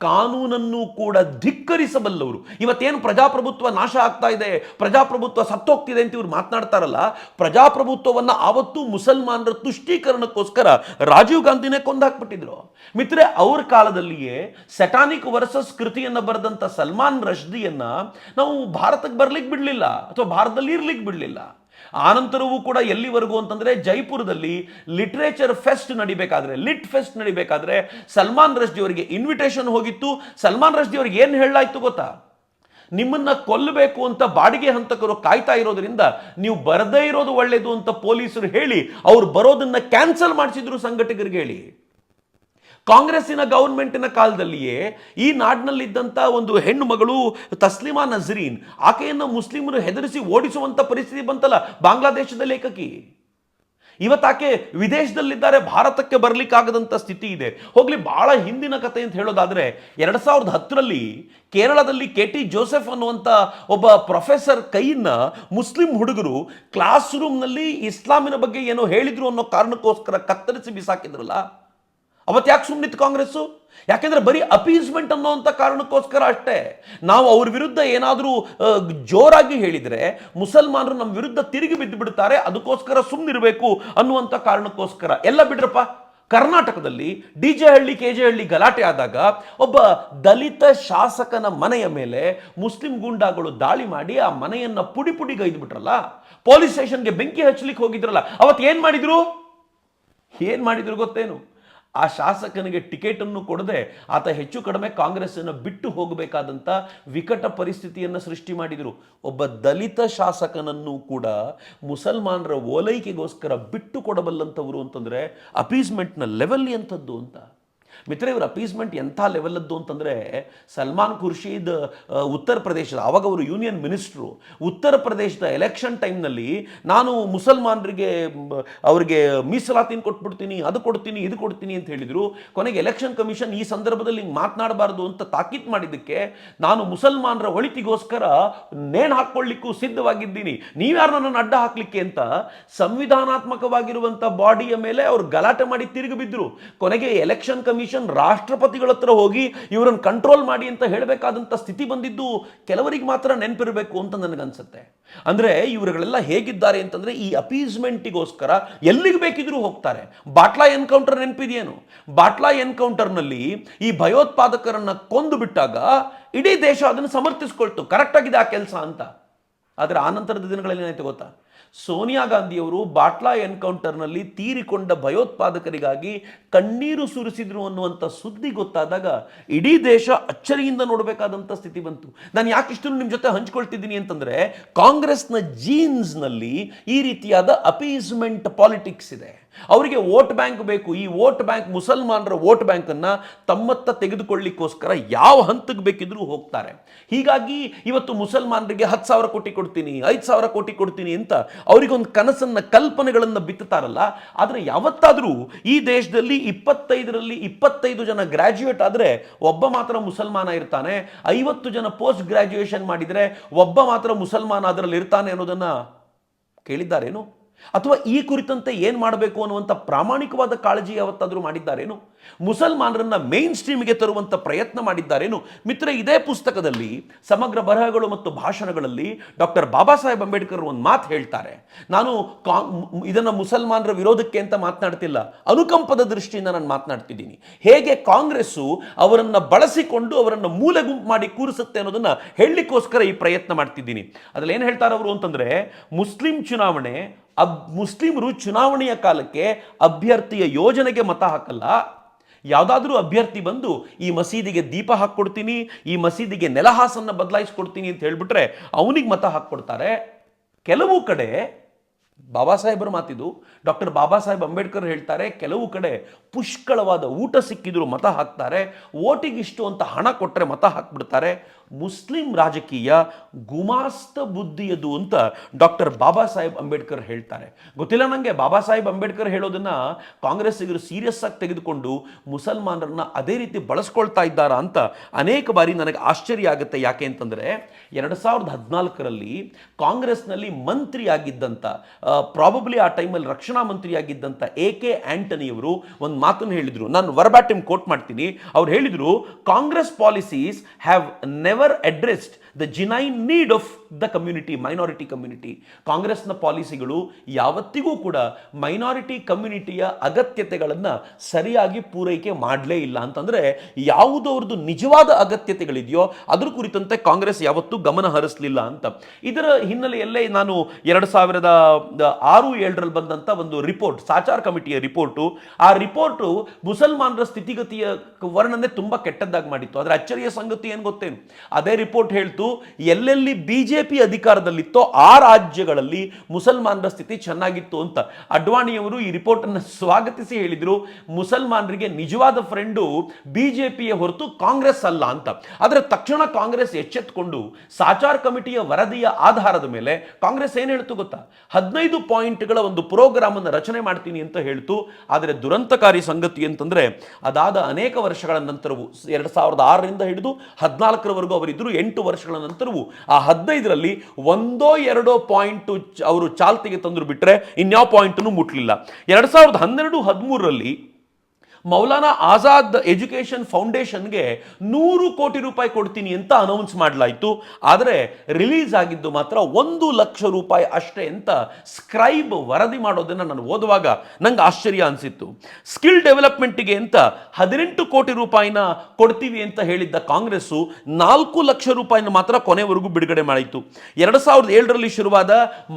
ಕಾನೂನನ್ನು ಕೂಡ ಧಿಕ್ಕರಿಸಬಲ್ಲವರು. ಇವತ್ತೇನು ಪ್ರಜಾಪ್ರಭುತ್ವ ನಾಶ ಆಗ್ತಾ ಇದೆ, ಪ್ರಜಾಪ್ರಭುತ್ವ ಸತ್ತೋಗ್ತಿದೆ ಅಂತ ಇವ್ರು ಮಾತನಾಡ್ತಾರಲ್ಲ, ಪ್ರಜಾಪ್ರಭುತ್ವವನ್ನು ಆವತ್ತು ಮುಸಲ್ಮಾನರ ತುಷ್ಟೀಕರಣಕ್ಕೋಸ್ಕರ ರಾಜೀವ್ ಗಾಂಧಿನೇ ಕೊಂದಾಕ್ಬಿಟ್ಟಿದ್ರು. ಮಿತ್ರೆ, ಅವ್ರ ಕಾಲದಲ್ಲಿಯೇ ಸೆಟಾನಿಕ್ ವರ್ಸಸ್ ಕೃತಿಯನ್ನ ಬರೆದಂಥ ಸಲ್ಮಾನ್ ರಶ್ದಿಯನ್ನ ನಾವು ಭಾರತಕ್ಕೆ ಬರ್ಲಿಕ್ಕೆ ಬಿಡಲಿಲ್ಲ, ಅಥವಾ ಭಾರತದಲ್ಲಿ ಇರ್ಲಿಕ್ಕೆ ಬಿಡಲಿಲ್ಲ. ಆನಂತರವೂ ಕೂಡ ಎಲ್ಲಿವರೆಗೂ ಅಂತಂದ್ರೆ ಜೈಪುರದಲ್ಲಿ ಲಿಟ್ರೇಚರ್ ಫೆಸ್ಟ್ ನಡಿಬೇಕಾದ್ರೆ, ಲಿಟ್ ಫೆಸ್ಟ್ ನಡಿಬೇಕಾದ್ರೆ ಸಲ್ಮಾನ್ ರಶ್ದಿ ಅವರಿಗೆ ಇನ್ವಿಟೇಷನ್ ಹೋಗಿತ್ತು. ಸಲ್ಮಾನ್ ರಶ್ದಿ ಅವ್ರಿಗೆ ಏನು ಹೇಳಲಾಯ್ತು ಗೊತ್ತಾ? ನಿಮ್ಮನ್ನ ಕೊಲ್ಲಬೇಕು ಅಂತ ಬಾಡಿಗೆ ಹಂತಕರು ಕಾಯ್ತಾ ಇರೋದ್ರಿಂದ ನೀವು ಬರದೇ ಇರೋದು ಒಳ್ಳೇದು ಅಂತ ಪೊಲೀಸರು ಹೇಳಿ, ಅವ್ರು ಬರೋದನ್ನ ಕ್ಯಾನ್ಸಲ್ ಮಾಡಿಸಿದ್ರು ಸಂಘಟಕರಿಗೆ ಹೇಳಿ. ಕಾಂಗ್ರೆಸ್ಸಿನ ಗೌರ್ಮೆಂಟಿನ ಕಾಲದಲ್ಲಿಯೇ ಈ ನಾಡಿನಲ್ಲಿದ್ದಂಥ ಒಂದು ಹೆಣ್ಣು ಮಗಳು ತಸ್ಲಿಮಾ ನಜರೀನ್, ಆಕೆಯನ್ನು ಮುಸ್ಲಿಮರು ಹೆದರಿಸಿ ಓಡಿಸುವಂಥ ಪರಿಸ್ಥಿತಿ ಬಂತಲ್ಲ ಬಾಂಗ್ಲಾದೇಶದ ಲೇಖಕಿ? ಇವತ್ತಾಕೆ ವಿದೇಶದಲ್ಲಿದ್ದಾರೆ, ಭಾರತಕ್ಕೆ ಬರಲಿಕ್ಕಾಗದಂಥ ಸ್ಥಿತಿ ಇದೆ. ಹೋಗ್ಲಿ, ಬಹಳ ಹಿಂದಿನ ಕಥೆ ಅಂತ ಹೇಳೋದಾದ್ರೆ, ಎರಡು ಸಾವಿರದ ಹತ್ತರಲ್ಲಿ ಕೇರಳದಲ್ಲಿ ಕೆ ಟಿ ಜೋಸೆಫ್ ಅನ್ನುವಂಥ ಒಬ್ಬ ಪ್ರೊಫೆಸರ್ ಕೈನ ಮುಸ್ಲಿಂ ಹುಡುಗರು ಕ್ಲಾಸ್ ರೂಮ್ನಲ್ಲಿ ಇಸ್ಲಾಮಿನ ಬಗ್ಗೆ ಏನೋ ಹೇಳಿದ್ರು ಅನ್ನೋ ಕಾರಣಕ್ಕೋಸ್ಕರ ಕತ್ತರಿಸಿ ಬಿಸಾಕಿದ್ರಲ್ಲ? ಅವತ್ತು ಯಾಕೆ ಸುಮ್ಮನಿತ್ತು ಕಾಂಗ್ರೆಸ್ಸು? ಯಾಕೆಂದ್ರೆ ಬರೀ ಅಪೀಸ್ಮೆಂಟ್ ಅನ್ನೋವಂಥ ಕಾರಣಕ್ಕೋಸ್ಕರ ಅಷ್ಟೇ. ನಾವು ಅವ್ರ ವಿರುದ್ಧ ಏನಾದರೂ ಜೋರಾಗಿ ಹೇಳಿದರೆ ಮುಸಲ್ಮಾನರು ನಮ್ಮ ವಿರುದ್ಧ ತಿರುಗಿ ಬಿದ್ದು ಬಿಡ್ತಾರೆ ಅದಕ್ಕೋಸ್ಕರ ಸುಮ್ಮನಿರಬೇಕು ಅನ್ನುವಂಥ ಕಾರಣಕ್ಕೋಸ್ಕರ. ಎಲ್ಲ ಬಿಡ್ರಪ್ಪ. ಕರ್ನಾಟಕದಲ್ಲಿ D J Halli K J Halli ಗಲಾಟೆ ಆದಾಗ ಒಬ್ಬ ದಲಿತ ಶಾಸಕನ ಮನೆಯ ಮೇಲೆ ಮುಸ್ಲಿಂ ಗೂಂಡಾಗಳು ದಾಳಿ ಮಾಡಿ ಆ ಮನೆಯನ್ನ ಪುಡಿ ಪುಡಿ ಗೈದ್ಬಿಟ್ರಲ್ಲ ಪೊಲೀಸ್ ಸ್ಟೇಷನ್ಗೆ ಬೆಂಕಿ ಹಚ್ಚಲಿಕ್ಕೆ ಹೋಗಿದ್ರಲ್ಲ? ಅವತ್ತು ಏನು ಮಾಡಿದ್ರು? ಏನು ಮಾಡಿದ್ರು ಗೊತ್ತೇನು? ಆ ಶಾಸಕನಿಗೆ ಟಿಕೆಟನ್ನು ಕೊಡದೆ ಆತ ಹೆಚ್ಚು ಕಡಿಮೆ ಕಾಂಗ್ರೆಸ್ಸನ್ನು ಬಿಟ್ಟು ಹೋಗಬೇಕಾದಂಥ ವಿಕಟ ಪರಿಸ್ಥಿತಿಯನ್ನು ಸೃಷ್ಟಿ ಮಾಡಿದರು. ಒಬ್ಬ ದಲಿತ ಶಾಸಕನನ್ನು ಕೂಡ ಮುಸಲ್ಮಾನರ ಓಲೈಕೆಗೋಸ್ಕರ ಬಿಟ್ಟು ಕೊಡಬಲ್ಲಂಥವ್ರು ಅಂತಂದರೆ ಅಪೀಸ್ಮೆಂಟ್ನ ಲೆವೆಲ್ ಎಂಥದ್ದು ಅಂತ. ಮಿತ್ರ ಇವ್ರ ಅಪೀಸ್ಮೆಂಟ್ ಎಂಥ ಲೆವೆಲದ್ದು ಅಂತಂದರೆ ಸಲ್ಮಾನ್ ಖುರ್ಷೀದ್ ಉತ್ತರ ಪ್ರದೇಶದ ಆವಾಗ ಅವರು ಯೂನಿಯನ್ ಮಿನಿಸ್ಟ್ರು ಉತ್ತರ ಪ್ರದೇಶದ ಎಲೆಕ್ಷನ್ ಟೈಮ್ನಲ್ಲಿ ನಾನು ಮುಸಲ್ಮಾನರಿಗೆ ಅವರಿಗೆ ಮೀಸಲಾತಿನ ಕೊಟ್ಬಿಡ್ತೀನಿ, ಅದು ಕೊಡ್ತೀನಿ, ಇದು ಕೊಡ್ತೀನಿ ಅಂತ ಹೇಳಿದರು. ಕೊನೆಗೆ ಎಲೆಕ್ಷನ್ ಕಮಿಷನ್ ಈ ಸಂದರ್ಭದಲ್ಲಿ ಹಿಂಗೆ ಮಾತನಾಡಬಾರ್ದು ಅಂತ ತಾಕೀತ್ ಮಾಡಿದ್ದಕ್ಕೆ ನಾನು ಮುಸಲ್ಮಾನರ ಒಳಿತಿಗೋಸ್ಕರ ನೇಣು ಹಾಕ್ಕೊಳ್ಳಿಕ್ಕೂ ಸಿದ್ಧವಾಗಿದ್ದೀನಿ. ನೀವ್ಯಾರು ನನ್ನನ್ನು ಅಡ್ಡ ಹಾಕ್ಲಿಕ್ಕೆ ಅಂತ ಸಂವಿಧಾನಾತ್ಮಕವಾಗಿರುವಂಥ ಬಾಡಿಯ ಮೇಲೆ ಅವರು ಗಲಾಟೆ ಮಾಡಿ ತಿರುಗಿ ಬಿದ್ದರು ಕೊನೆಗೆ ಎಲೆಕ್ಷನ್ ಕಮಿಷನ್ ರಾಷ್ಟ್ರಪತಿಗಳ ಹತ್ರ ಹೋಗಿ ಇವರನ್ನು ಕಂಟ್ರೋಲ್ ಮಾಡಿ ಅಂತ ಹೇಳಬೇಕಾದಂಥ ಸ್ಥಿತಿ ಬಂದಿದ್ದು ಕೆಲವರಿಗೆ ಮಾತ್ರ ನೆನಪಿರಬೇಕು ಅಂತ ನನಗನ್ಸುತ್ತೆ. ಅಂದರೆ ಇವರುಗಳೆಲ್ಲ ಹೇಗಿದ್ದಾರೆ ಅಂತಂದರೆ ಈ ಅಪೀಸ್ಮೆಂಟಿಗೋಸ್ಕರ ಎಲ್ಲಿಗೆ ಬೇಕಿದ್ರೂ ಹೋಗ್ತಾರೆ. ಬಾಟ್ಲಾ ಎನ್ಕೌಂಟರ್ ನೆನಪಿದೆಯೇನು? ಬಾಟ್ಲಾ ಎನ್ಕೌಂಟರ್ನಲ್ಲಿ ಈ ಭಯೋತ್ಪಾದಕರನ್ನು ಕೊಂದು ಬಿಟ್ಟಾಗ ಇಡೀ ದೇಶ ಅದನ್ನು ಸಮರ್ಥಿಸ್ಕೊಳ್ತು. ಕರೆಕ್ಟಾಗಿದೆ ಆ ಕೆಲಸ ಅಂತ. ಆದರೆ ಆನಂತರದ ದಿನಗಳಲ್ಲಿ ಏನಾಯ್ತು ಗೊತ್ತಾ? ಸೋನಿಯಾ ಗಾಂಧಿಯವರು ಬಾಟ್ಲಾ ಎನ್ಕೌಂಟರ್ನಲ್ಲಿ ತೀರಿಕೊಂಡ ಭಯೋತ್ಪಾದಕರಿಗಾಗಿ ಕಣ್ಣೀರು ಸುರಿಸಿದ್ರು ಅನ್ನುವಂಥ ಸುದ್ದಿ ಗೊತ್ತಾದಾಗ ಇಡೀ ದೇಶ ಅಚ್ಚರಿಯಿಂದ ನೋಡಬೇಕಾದಂಥ ಸ್ಥಿತಿ ಬಂತು. ನಾನು ಯಾಕೆ ಇಷ್ಟನ್ನು ನಿಮ್ಮ ಜೊತೆ ಹಂಚ್ಕೊಳ್ತಿದ್ದೀನಿ ಅಂತಂದರೆ ಕಾಂಗ್ರೆಸ್ನ ಜೀನ್ಸ್ನಲ್ಲಿ ಈ ರೀತಿಯಾದ ಅಪೀಸ್ಮೆಂಟ್ ಪಾಲಿಟಿಕ್ಸ್ ಇದೆ. ಅವರಿಗೆ ವೋಟ್ ಬ್ಯಾಂಕ್ ಬೇಕು. ಈ ವೋಟ್ ಬ್ಯಾಂಕ್ ಮುಸಲ್ಮಾನರ ವೋಟ್ ಬ್ಯಾಂಕನ್ನು ತಮ್ಮತ್ತ ತೆಗೆದುಕೊಳ್ಳಿಕ್ಕೋಸ್ಕರ ಯಾವ ಹಂತಕ್ಕೆ ಬೇಕಿದ್ರೂ ಹೋಗ್ತಾರೆ. ಹೀಗಾಗಿ ಇವತ್ತು ಮುಸಲ್ಮಾನರಿಗೆ ಹತ್ತು ಸಾವಿರ ಕೋಟಿ ಕೊಡ್ತೀನಿ, ಐದು ಸಾವಿರ ಕೋಟಿ ಕೊಡ್ತೀನಿ ಅಂತ ಅವರಿಗೊಂದು ಕನಸನ್ನ, ಕಲ್ಪನೆಗಳನ್ನು ಬಿತ್ತುತ್ತಾರಲ್ಲ. ಆದರೆ ಯಾವತ್ತಾದರೂ ಈ ದೇಶದಲ್ಲಿ ಇಪ್ಪತ್ತೈದರಲ್ಲಿ ಇಪ್ಪತ್ತೈದು ಜನ ಗ್ರ್ಯಾಜುಯೇಟ್ ಆದರೆ ಒಬ್ಬ ಮಾತ್ರ ಮುಸಲ್ಮಾನ ಇರ್ತಾನೆ. ಐವತ್ತು ಜನ ಪೋಸ್ಟ್ ಗ್ರ್ಯಾಜುಯೇಷನ್ ಮಾಡಿದರೆ ಒಬ್ಬ ಮಾತ್ರ ಮುಸಲ್ಮಾನ ಅದರಲ್ಲಿ ಇರ್ತಾನೆ ಅನ್ನೋದನ್ನ ಕೇಳಿದ್ದಾರೇನು? ಅಥವಾ ಈ ಕುರಿತಂತೆ ಏನು ಮಾಡಬೇಕು ಅನ್ನುವಂಥ ಪ್ರಾಮಾಣಿಕವಾದ ಕಾಳಜಿ ಯಾವತ್ತಾದರೂ ಮಾಡಿದ್ದಾರೇನು? ಮುಸಲ್ಮಾನರನ್ನ ಮೇನ್ ಸ್ಟ್ರೀಮ್ಗೆ ತರುವಂಥ ಪ್ರಯತ್ನ ಮಾಡಿದ್ದಾರೇನು? ಮಿತ್ರ ಇದೇ ಪುಸ್ತಕದಲ್ಲಿ ಸಮಗ್ರ ಬರಹಗಳು ಮತ್ತು ಭಾಷಣಗಳಲ್ಲಿ ಡಾಕ್ಟರ್ ಬಾಬಾ ಸಾಹೇಬ್ ಅಂಬೇಡ್ಕರ್ ಒಂದು ಮಾತು ಹೇಳ್ತಾರೆ. ನಾನು ಕಾ ಇದನ್ನು ಮುಸಲ್ಮಾನರ ವಿರೋಧಕ್ಕೆ ಅಂತ ಮಾತನಾಡ್ತಿಲ್ಲ. ಅನುಕಂಪದ ದೃಷ್ಟಿಯಿಂದ ನಾನು ಮಾತನಾಡ್ತಿದ್ದೀನಿ. ಹೇಗೆ ಕಾಂಗ್ರೆಸ್ಸು ಅವರನ್ನು ಬಳಸಿಕೊಂಡು ಅವರನ್ನು ಮೂಲೆ ಗುಂಪು ಮಾಡಿ ಕೂರಿಸುತ್ತೆ ಅನ್ನೋದನ್ನ ಹೇಳಲಿಕ್ಕೋಸ್ಕರ ಈ ಪ್ರಯತ್ನ ಮಾಡ್ತಿದ್ದೀನಿ. ಅದರಲ್ಲಿ ಏನು ಹೇಳ್ತಾರೆ ಅವರು ಅಂತಂದ್ರೆ, ಮುಸ್ಲಿಂ ಚುನಾವಣೆ ಅಬ್ ಮುಸ್ಲಿಮರು ಚುನಾವಣೆಯ ಕಾಲಕ್ಕೆ ಅಭ್ಯರ್ಥಿಯ ಯೋಜನೆಗೆ ಮತ ಹಾಕಲ್ಲ. ಯಾವುದಾದ್ರೂ ಅಭ್ಯರ್ಥಿ ಬಂದು ಈ ಮಸೀದಿಗೆ ದೀಪ ಹಾಕ್ಕೊಡ್ತೀನಿ, ಈ ಮಸೀದಿಗೆ ನೆಲಹಾಸನ್ನ ಬದಲಾಯಿಸ್ಕೊಡ್ತೀನಿ ಅಂತ ಹೇಳಿಬಿಟ್ರೆ ಅವನಿಗೆ ಮತ ಹಾಕ್ಕೊಡ್ತಾರೆ. ಕೆಲವು ಕಡೆ ಬಾಬಾ ಸಾಹೇಬರ ಮಾತಿದು, ಡಾಕ್ಟರ್ ಬಾಬಾ ಸಾಹೇಬ್ ಅಂಬೇಡ್ಕರ್ ಹೇಳ್ತಾರೆ, ಕೆಲವು ಕಡೆ ಪುಷ್ಕಳವಾದ ಊಟ ಸಿಕ್ಕಿದ್ರು ಮತ ಹಾಕ್ತಾರೆ, ಓಟಿಗಿಷ್ಟು ಅಂತ ಹಣ ಕೊಟ್ಟರೆ ಮತ ಹಾಕ್ಬಿಡ್ತಾರೆ. ಮುಸ್ಲಿಂ ರಾಜಕೀಯ ಗುಮಾಸ್ತ ಬುದ್ಧಿಯದು ಅಂತ ಡಾಕ್ಟರ್ ಬಾಬಾ ಸಾಹೇಬ್ ಅಂಬೇಡ್ಕರ್ ಹೇಳ್ತಾರೆ. ಗೊತ್ತಿಲ್ಲ ನನಗೆ ಬಾಬಾ ಸಾಹೇಬ್ ಅಂಬೇಡ್ಕರ್ ಹೇಳೋದನ್ನ ಕಾಂಗ್ರೆಸ್ಸಿಗರು ಸೀರಿಯಸ್ ಆಗಿ ತೆಗೆದುಕೊಂಡು ಮುಸಲ್ಮಾನರನ್ನ ಅದೇ ರೀತಿ ಬಳಸ್ಕೊಳ್ತಾ ಇದ್ದಾರಾ ಅಂತ ಅನೇಕ ಬಾರಿ ನನಗೆ ಆಶ್ಚರ್ಯ ಆಗುತ್ತೆ. ಯಾಕೆ ಅಂತಂದರೆ, ಎರಡು ಸಾವಿರದ ಹದಿನಾಲ್ಕರಲ್ಲಿ ಕಾಂಗ್ರೆಸ್ನಲ್ಲಿ ಮಂತ್ರಿಯಾಗಿದ್ದಂಥ ಪ್ರಾಬಬ್ಲಿ ಆ ಟೈಮಲ್ಲಿ ರಕ್ಷಣಾ ಮಂತ್ರಿಯಾಗಿದ್ದಂಥ ಎ ಕೆ ಆಂಟನಿಯವರು ಒಂದು ಮಾತನ್ನು ಹೇಳಿದರು. ನಾನು ವರ್ಬ್ಯಾಟಿಮ್ ಕೋಟ್ ಮಾಡ್ತೀನಿ. ಅವ್ರು ಹೇಳಿದರು, Congress policies have never addressed the genuine need of the community minority community ಕಾಂಗ್ರೆಸ್ನ ಪಾಲಿಸಿಗಳು ಯಾವತ್ತಿಗೂ ಕೂಡ ಮೈನಾರಿಟಿ ಕಮ್ಯುನಿಟಿಯ ಅಗತ್ಯತೆಗಳನ್ನು ಸರಿಯಾಗಿ ಪೂರೈಕೆ ಮಾಡಲೇ ಇಲ್ಲ. ಅಂತಂದರೆ ಯಾವುದವ್ರದ್ದು ನಿಜವಾದ ಅಗತ್ಯತೆಗಳಿದೆಯೋ ಅದ್ರ ಕುರಿತಂತೆ ಕಾಂಗ್ರೆಸ್ ಯಾವತ್ತೂ ಗಮನ ಹರಿಸಲಿಲ್ಲ ಅಂತ. ಇದರ ಹಿನ್ನೆಲೆಯಲ್ಲೇ ನಾನು ಎರಡು ಸಾವಿರದ ಆರು, ಏಳರಲ್ಲಿ ಬಂದಂಥ ಒಂದು ರಿಪೋರ್ಟ್, ಸಾಚಾರ್ ಕಮಿಟಿಯ ರಿಪೋರ್ಟು. ಆ ರಿಪೋರ್ಟು ಮುಸಲ್ಮಾನರ ಸ್ಥಿತಿಗತಿಯ ವರ್ಣನೆ ತುಂಬ ಕೆಟ್ಟದ್ದಾಗಿ ಮಾಡಿತ್ತು. ಅದರ ಅಚ್ಚರಿಯ ಸಂಗತಿ ಏನು ಗೊತ್ತೇನು? ಅದೇ ರಿಪೋರ್ಟ್ ಹೇಳ್ತು, ಎಲ್ಲೆಲ್ಲಿ ಬಿಜೆಪಿ ಅಧಿಕಾರದಲ್ಲಿತ್ತೋ ಆ ರಾಜ್ಯಗಳಲ್ಲಿ ಮುಸಲ್ಮಾನರ ಸ್ಥಿತಿ ಚೆನ್ನಾಗಿತ್ತು ಅಂತ. ಅಡ್ವಾಣಿಯವರು ಈ ರಿಪೋರ್ಟ್ ಅನ್ನು ಸ್ವಾಗತಿಸಿ ಹೇಳಿದರು, ಮುಸಲ್ಮಾನರಿಗೆ ನಿಜವಾದ ಫ್ರೆಂಡು ಬಿಜೆಪಿಯ ಹೊರತು ಕಾಂಗ್ರೆಸ್ ಅಲ್ಲ ಅಂತ. ಆದರೆ ತಕ್ಷಣ ಕಾಂಗ್ರೆಸ್ ಎಚ್ಚೆತ್ತುಕೊಂಡು ಸಾಚಾರ್ ಕಮಿಟಿಯ ವರದಿಯ ಆಧಾರದ ಮೇಲೆ ಕಾಂಗ್ರೆಸ್ ಏನು ಹೇಳ್ತು ಗೊತ್ತಾ? ಹದಿನೈದು ಪಾಯಿಂಟ್ಗಳ ಒಂದು ಪ್ರೋಗ್ರಾಮ್ ಅನ್ನು ರಚನೆ ಮಾಡ್ತೀನಿ ಅಂತ ಹೇಳ್ತು. ಆದರೆ ದುರಂತಕಾರಿ ಸಂಗತಿ ಅಂತಂದ್ರೆ ಅದಾದ ಅನೇಕ ವರ್ಷಗಳ ನಂತರವೂ ಎರಡು ಸಾವಿರದ ಆರರಿಂದ ಹಿಡಿದು ಹದಿನಾಲ್ಕರವರೆಗೂ ಅವರಿದ್ದರು ಎಂಟು ವರ್ಷಗಳ ನಂತರವೂ ಆ ಹದಿನೈದರಲ್ಲಿ ಒಂದೋ ಎರಡೋ ಪಾಯಿಂಟು ಅವರು ಚಾಲ್ತಿಗೆ ತಂದರು ಬಿಟ್ಟರೆ ಇನ್ಯಾವ ಪಾಯಿಂಟನ್ನು ಮುಟ್ಲಿಲ್ಲ. ಎರಡು ಸಾವಿರದ ಹನ್ನೆರಡು ಹದಿಮೂರರಲ್ಲಿ ಮೌಲಾನಾ ಆಜಾದ್ ಎಜುಕೇಷನ್ ಫೌಂಡೇಶನ್ಗೆ ನೂರು ಕೋಟಿ ರೂಪಾಯಿ ಕೊಡ್ತೀನಿ ಅಂತ ಅನೌನ್ಸ್ ಮಾಡಲಾಯಿತು. ಆದರೆ ರಿಲೀಸ್ ಆಗಿದ್ದು ಮಾತ್ರ ಒಂದು ಲಕ್ಷ ರೂಪಾಯಿ ಅಷ್ಟೇ ಅಂತ ಸ್ಕ್ರೈಬ್ ವರದಿ ಮಾಡೋದನ್ನು ನಾನು ಓದುವಾಗ ನಂಗೆ ಆಶ್ಚರ್ಯ ಅನಿಸಿತ್ತು. ಸ್ಕಿಲ್ ಡೆವಲಪ್ಮೆಂಟಿಗೆ ಅಂತ ಹದಿನೆಂಟು ಕೋಟಿ ರೂಪಾಯಿನ ಕೊಡ್ತೀವಿ ಅಂತ ಹೇಳಿದ್ದ ಕಾಂಗ್ರೆಸ್ಸು ನಾಲ್ಕು ಲಕ್ಷ ರೂಪಾಯಿನ ಮಾತ್ರ ಕೊನೆವರೆಗೂ ಬಿಡುಗಡೆ ಮಾಡಿತ್ತು. ಎರಡು ಸಾವಿರದ ಏಳರಲ್ಲಿ ಶುರುವಾದ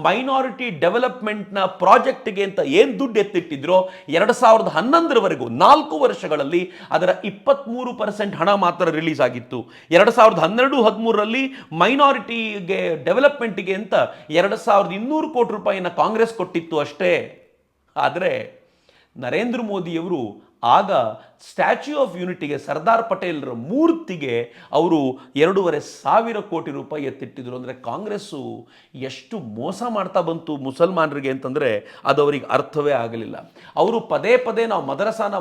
ಮೈನಾರಿಟಿ ಡೆವಲಪ್ಮೆಂಟ್ನ ಪ್ರಾಜೆಕ್ಟ್ಗೆ ಅಂತ ಏನು ದುಡ್ಡು ಎತ್ತಿಟ್ಟಿದ್ರೋ ಎರಡು ಸಾವಿರದ ಹನ್ನೊಂದರವರೆಗೂ ವರ್ಷಗಳಲ್ಲಿ ಅದರ ಇಪ್ಪತ್ತ್ಮೂರು ಪರ್ಸೆಂಟ್ ಹಣ ಮಾತ್ರ ರಿಲೀಸ್ ಆಗಿತ್ತು. ಎರಡು ಸಾವಿರದ ಹನ್ನೆರಡು, ಹದಿಮೂರರಲ್ಲಿ ಮೈನಾರಿಟಿಗೆ ಡೆವಲಪ್ಮೆಂಟ್ಗೆ ಅಂತ ಎರಡು ಸಾವಿರದ ಇನ್ನೂರು ಕೋಟಿ ರೂಪಾಯಿನ ಕಾಂಗ್ರೆಸ್ ಕೊಟ್ಟಿತ್ತು ಅಷ್ಟೇ. ಆದರೆ ನರೇಂದ್ರ ಮೋದಿಯವರು ಆಗ ಸ್ಟ್ಯಾಚ್ಯೂ ಆಫ್ ಯೂನಿಟಿಗೆ ಸರ್ದಾರ್ ಪಟೇಲ್ರ ಮೂರ್ತಿಗೆ ಅವರು ಎರಡೂವರೆ ಸಾವಿರ ಕೋಟಿ ರೂಪಾಯಿ ಎತ್ತಿಟ್ಟಿದ್ರು. ಅಂದರೆ ಕಾಂಗ್ರೆಸ್ಸು ಎಷ್ಟು ಮೋಸ ಮಾಡ್ತಾ ಬಂತು ಮುಸಲ್ಮಾನರಿಗೆ ಅಂತಂದರೆ ಅದು ಅವರಿಗೆ ಅರ್ಥವೇ ಆಗಲಿಲ್ಲ. ಅವರು ಪದೇ ಪದೇ ನಾವು ಮದರಸಾನ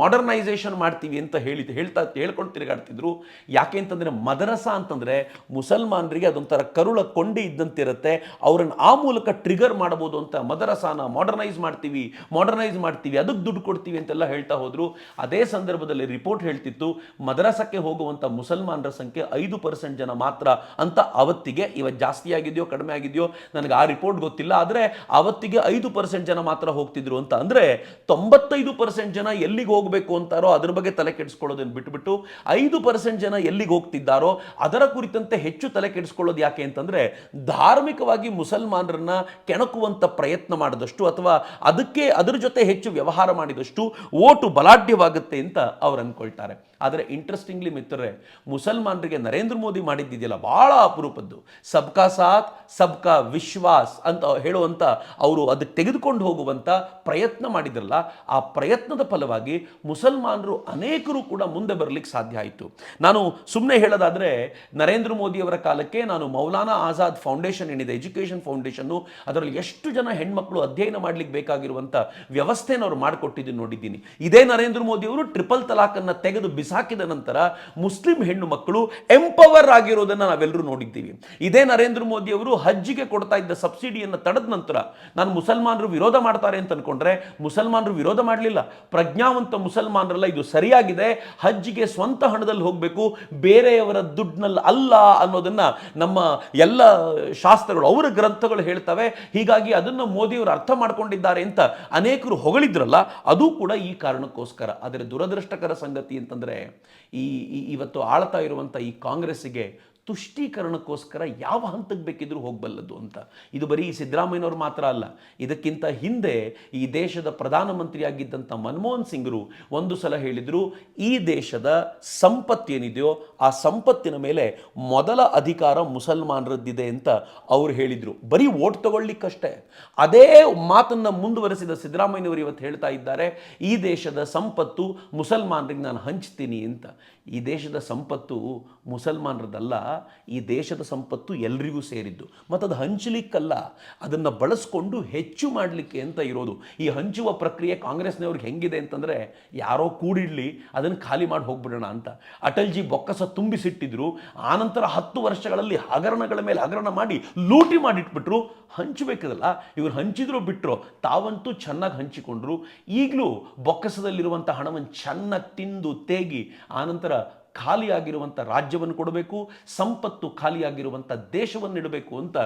ಮಾಡರ್ನೈಸೇಷನ್ ಮಾಡ್ತೀವಿ ಅಂತ ಹೇಳಿ ಹೇಳ್ತಾ, ಹೇಳ್ಕೊಂಡು ತಿರುಗಾಡ್ತಿದ್ರು. ಯಾಕೆ ಅಂತಂದರೆ ಮದರಸಾ ಅಂತಂದರೆ ಮುಸಲ್ಮಾನರಿಗೆ ಅದೊಂಥರ ಕರುಳ ಕೊಂಡಿ ಇದ್ದಂತಿರುತ್ತೆ. ಅವರನ್ನು ಆ ಮೂಲಕ ಟ್ರಿಗರ್ ಮಾಡ್ಬೋದು ಅಂತ ಮದರಸಾನ ಮಾಡರ್ನೈಸ್ ಮಾಡ್ತೀವಿ ಮಾಡರ್ನೈಸ್ ಮಾಡ್ತೀವಿ, ಅದಕ್ಕೆ ದುಡ್ಡು ಕೊಡ್ತೀವಿ ಅಂತೆಲ್ಲ ಹೇಳ್ತಾ ಹೋದ್ರು. ಅದೇ ಸಂದರ್ಭದಲ್ಲಿ ರಿಪೋರ್ಟ್ ಹೇಳ್ತಿತ್ತು, ಮದ್ರಾಸಕ್ಕೆ ಹೋಗುವಂಥ ಮುಸಲ್ಮಾನರ ಸಂಖ್ಯೆ ಐದು ಪರ್ಸೆಂಟ್ ಜನ ಮಾತ್ರ ಅಂತ ಅವತ್ತಿಗೆ, ಇವತ್ತು ಜಾಸ್ತಿ ಆಗಿದೆಯೋ, ಕಡಿಮೆ ಆಗಿದೆಯೋ, ನನಗೆ ಆ ರಿಪೋರ್ಟ್ ಗೊತ್ತಿಲ್ಲ. ಆದರೆ ಅವತ್ತಿಗೆ ಐದು ಪರ್ಸೆಂಟ್ ಜನ ಮಾತ್ರ ಹೋಗ್ತಿದ್ರು ಅಂತ ಅಂದರೆ ತೊಂಬತ್ತೈದು ಪರ್ಸೆಂಟ್ ಜನ ಎಲ್ಲಿಗೆ ಹೋಗಬೇಕು ಅಂತಾರೋ ಅದ್ರ ಬಗ್ಗೆ ತಲೆ ಕೆಡಿಸ್ಕೊಳ್ಳೋದನ್ನು ಬಿಟ್ಬಿಟ್ಟು, ಐದು ಪರ್ಸೆಂಟ್ ಜನ ಎಲ್ಲಿಗೆ ಹೋಗ್ತಿದ್ದಾರೋ ಅದರ ಕುರಿತಂತೆ ಹೆಚ್ಚು ತಲೆ ಕೆಡಿಸ್ಕೊಳ್ಳೋದು ಯಾಕೆ ಅಂತಂದರೆ ಧಾರ್ಮಿಕವಾಗಿ ಮುಸಲ್ಮಾನರನ್ನ ಕೆಣಕುವಂಥ ಪ್ರಯತ್ನ ಮಾಡಿದಷ್ಟು ಅಥವಾ ಅದಕ್ಕೆ, ಅದರ ಜೊತೆ ಹೆಚ್ಚು ವ್ಯವಹಾರ ಮಾಡಿದಷ್ಟು ಓಟು ಬಲಾಢ್ಯವಾಗುತ್ತೆ ಅಂತ ಅವ್ರು ಅಂದ್ಕೊಳ್ತಾರೆ. ಆದರೆ ಇಂಟ್ರೆಸ್ಟಿಂಗ್ಲಿ ಮಿತ್ರರೇ, ಮುಸಲ್ಮಾನರಿಗೆ ನರೇಂದ್ರ ಮೋದಿ ಮಾಡಿದ್ದಿದೆಯಲ್ಲ, ಭಾಳ ಅಪರೂಪದ್ದು. ಸಬ್ಕಾ ಸಾಥ್, ಸಬ್ಕಾ ವಿಶ್ವಾಸ್ ಅಂತ ಹೇಳುವಂಥ ಅವರು ಅದಕ್ಕೆ ತೆಗೆದುಕೊಂಡು ಹೋಗುವಂಥ ಪ್ರಯತ್ನ ಮಾಡಿದ್ರಲ್ಲ, ಆ ಪ್ರಯತ್ನದ ಫಲವಾಗಿ ಮುಸಲ್ಮಾನರು ಅನೇಕರು ಕೂಡ ಮುಂದೆ ಬರಲಿಕ್ಕೆ ಸಾಧ್ಯ ಆಯಿತು. ನಾನು ಸುಮ್ಮನೆ ಹೇಳೋದಾದರೆ, ನರೇಂದ್ರ ಮೋದಿಯವರ ಕಾಲಕ್ಕೆ ನಾನು ಮೌಲಾನಾ ಆಜಾದ್ ಫೌಂಡೇಶನ್ ಏನಿದೆ, ಎಜುಕೇಷನ್ ಫೌಂಡೇಶನ್ನು ಅದರಲ್ಲಿ ಎಷ್ಟು ಜನ ಹೆಣ್ಮಕ್ಳು ಅಧ್ಯಯನ ಮಾಡಲಿಕ್ಕೆ ಬೇಕಾಗಿರುವಂಥ ವ್ಯವಸ್ಥೆನ ಅವ್ರು ಮಾಡಿಕೊಟ್ಟಿದ್ದು ನೋಡಿದ್ದೀನಿ. ಇದೇ ನರೇಂದ್ರ ಮೋದಿ ಅವರು ಟ್ರಿಪಲ್ ತಲಾಖನ್ನು ತೆಗೆದು ಬಿಸಾಕಿದ ನಂತರ ಮುಸ್ಲಿಂ ಹೆಣ್ಣು ಮಕ್ಕಳು ಎಂಪವರ್ ಆಗಿರೋದನ್ನ ನಾವೆಲ್ಲರೂ ನೋಡಿದ್ದೀವಿ. ಇದೇ ನರೇಂದ್ರ ಮೋದಿ ಅವರು ಹಜ್ಜಿಗೆ ಕೊಡ್ತಾ ಇದ್ದ ಸಬ್ಸಿಡಿಯನ್ನು ತಡೆದ ನಂತರ ನಾನು ಮುಸಲ್ಮಾನರು ವಿರೋಧ ಮಾಡ್ತಾರೆ ಅಂತ ಅನ್ಕೊಂಡ್ರೆ ಮುಸಲ್ಮಾನರು ವಿರೋಧ ಮಾಡಲಿಲ್ಲ. ಪ್ರಜ್ಞಾವಂತ ಮುಸಲ್ಮಾನರಲ್ಲ, ಇದು ಸರಿಯಾಗಿದೆ. ಹಜ್ಜಿಗೆ ಸ್ವಂತ ಹಣದಲ್ಲಿ ಹೋಗಬೇಕು. ಬೇರೆಯವರ ದುಡ್ಡಿನಲ್ಲಿ ಅಲ್ಲ ಅನ್ನೋದನ್ನ ನಮ್ಮ ಎಲ್ಲ ಶಾಸ್ತ್ರಗಳು, ಅವರ ಗ್ರಂಥಗಳು ಹೇಳ್ತವೆ. ಹೀಗಾಗಿ ಅದನ್ನು ಮೋದಿಯವರು ಅರ್ಥ ಮಾಡ್ಕೊಂಡಿದ್ದಾರೆ ಅಂತ ಅನೇಕರು ಹೊಗಳಿದ್ರಲ್ಲ, ಅದು ಕೂಡ ಈ ಕಾರಣಕ್ಕೋಸ್ಕರ ಆದರೆ ದುರದೃಷ್ಟಕರ ಸಂಗತಿ ಅಂತಂದರೆ ಈ ಇವತ್ತು ಆಳ್ತಾ ಇರುವಂಥ ಈ ಕಾಂಗ್ರೆಸ್ಸಿಗೆ ತುಷ್ಟೀಕರಣಕ್ಕೋಸ್ಕರ ಯಾವ ಹಂತಕ್ಕೆ ಬೇಕಿದ್ರೂ ಹೋಗಬಲ್ಲದು ಅಂತ. ಇದು ಬರೀ ಸಿದ್ದರಾಮಯ್ಯನವರು ಮಾತ್ರ ಅಲ್ಲ. ಇದಕ್ಕಿಂತ ಹಿಂದೆ ಈ ದೇಶದ ಪ್ರಧಾನಮಂತ್ರಿಯಾಗಿದ್ದಂಥ ಮನಮೋಹನ್ ಸಿಂಗ್ರು ಒಂದು ಸಲ ಹೇಳಿದರು, ಈ ದೇಶದ ಸಂಪತ್ತೇನಿದೆಯೋ ಆ ಸಂಪತ್ತಿನ ಮೇಲೆ ಮೊದಲ ಅಧಿಕಾರ ಮುಸಲ್ಮಾನರದ್ದಿದೆ ಅಂತ ಅವರು ಹೇಳಿದರು. ಬರೀ ಓಟ್ ತಗೊಳ್ಳಿಕ್ಕಷ್ಟೇ. ಅದೇ ಮಾತನ್ನು ಮುಂದುವರೆಸಿದ ಸಿದ್ದರಾಮಯ್ಯನವರು ಇವತ್ತು ಹೇಳ್ತಾ ಇದ್ದಾರೆ, ಈ ದೇಶದ ಸಂಪತ್ತು ಮುಸಲ್ಮಾನರಿಗೆ ನಾನು ಹಂಚ್ತೀನಿ ಅಂತ. ಈ ದೇಶದ ಸಂಪತ್ತು ಮುಸಲ್ಮಾನರದಲ್ಲ ಈ ದೇಶದ ಸಂಪತ್ತು ಎಲ್ರಿಗೂ ಸೇರಿದ್ದು. ಮತ್ತು ಅದು ಹಂಚಲಿಕ್ಕಲ್ಲ, ಅದನ್ನು ಬಳಸ್ಕೊಂಡು ಹೆಚ್ಚು ಮಾಡಲಿಕ್ಕೆ ಅಂತ ಇರೋದು. ಈ ಹಂಚುವ ಪ್ರಕ್ರಿಯೆ ಕಾಂಗ್ರೆಸ್ನವ್ರಿಗೆ ಹೆಂಗಿದೆ ಅಂತಂದರೆ, ಯಾರೋ ಕೂಡಿಡಲಿ, ಅದನ್ನು ಖಾಲಿ ಮಾಡಿ ಹೋಗ್ಬಿಡೋಣ ಅಂತ. ಅಟಲ್ಜಿ ಬೊಕ್ಕಸ ತುಂಬಿಸಿಟ್ಟಿದ್ರು, ಆನಂತರ ಹತ್ತು ವರ್ಷಗಳಲ್ಲಿ ಹಗರಣಗಳ ಮೇಲೆ ಹಗರಣ ಮಾಡಿ ಲೂಟಿ ಮಾಡಿಟ್ಬಿಟ್ರು. ಹಂಚಬೇಕದಲ್ಲ, ಇವರು ಹಂಚಿದ್ರು ಬಿಟ್ಟರು ತಾವಂತೂ ಚೆನ್ನಾಗಿ ಹಂಚಿಕೊಂಡ್ರು. ಈಗಲೂ ಬೊಕ್ಕಸದಲ್ಲಿರುವಂಥ ಹಣವನ್ನು ಚೆನ್ನಾಗಿ ತಿಂದು, ತೇಗಿ, ಆನಂತರ ಖಾಲಿಯಾಗಿರುವಂಥ ರಾಜ್ಯವನ್ನು ಕೊಡಬೇಕು, ಸಂಪತ್ತು ಖಾಲಿಯಾಗಿರುವಂಥ ದೇಶವನ್ನು ಇಡಬೇಕು ಅಂತ